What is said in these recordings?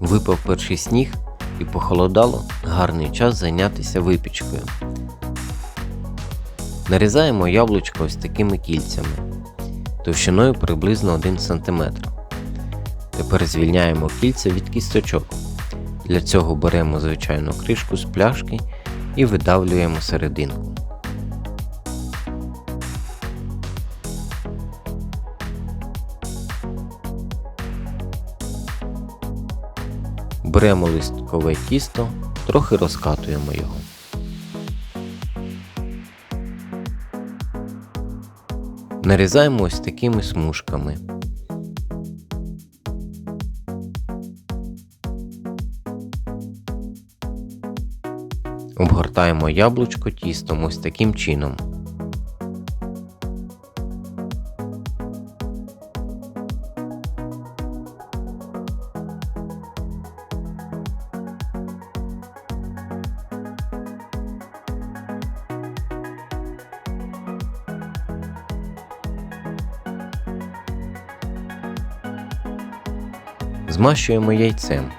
Випав перший сніг і похолодало гарний час зайнятися випічкою. Нарізаємо яблучко ось такими кільцями товщиною приблизно 1 см. Тепер звільняємо кільця від кісточок. Для цього беремо звичайну кришку з пляшки і видавлюємо серединку. Беремо листкове тісто, трохи розкатуємо його. Нарізаємо ось такими смужками. Обгортаємо яблучко тістом ось таким чином. Змащуємо яйцем.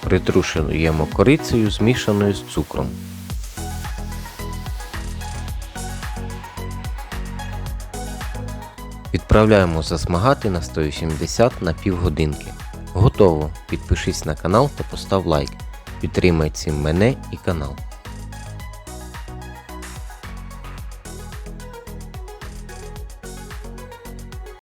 Притрушуємо корицею змішаною з цукром. Відправляємо засмагати на 180 на півгодинки. Готово. Підпишись на канал та постав лайк. Підтримай мене і канал.